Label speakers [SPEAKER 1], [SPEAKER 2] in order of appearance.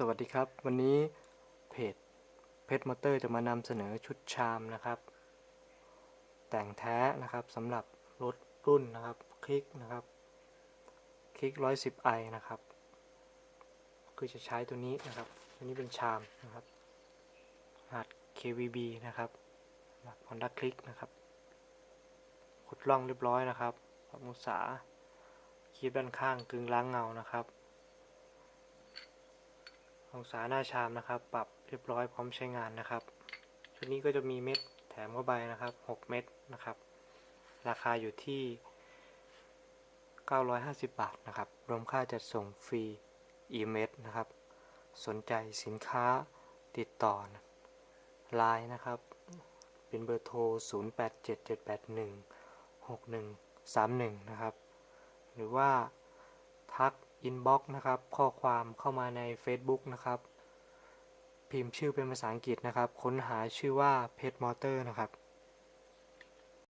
[SPEAKER 1] สวัสดีครับ วันนี้เพจเพชรมอเตอร์จะมานำเสนอชุดชามนะครับ แต่งแท้นะครับสำหรับรถรุ่นนะครับ คลิกนะครับ คลิก 110i นะครับ คือจะใช้ตัวนี้นะครับ ตัวนี้เป็นชามนะครับหัส KVB นะครับสำหรับ Honda Click นะครับขุดร่องเรียบร้อยนะครับปรับองศาคีบด้านข้างกึงล้างเงานะครับ องศาหน้าชามนะครับ ปรับเรียบร้อยพร้อมใช้งานนะครับ ชุดนี้ก็จะมีเม็ดแถมเข้าไปนะครับ 6 เม็ดนะครับ ราคาอยู่ที่ 950 บาทนะครับ รวมค่าจัดส่งฟรีอีเมลนะครับ สนใจสินค้าติดต่อไลน์นะครับ เป็นเบอร์โทร 0877816131 นะครับ หรือว่า อินบ็อกนะครับ ข้อความเข้ามาใน Facebook นะครับ พิมพ์ชื่อเป็นภาษาอังกฤษนะครับ ค้นหาชื่อว่าเพจมอเตอร์นะครับ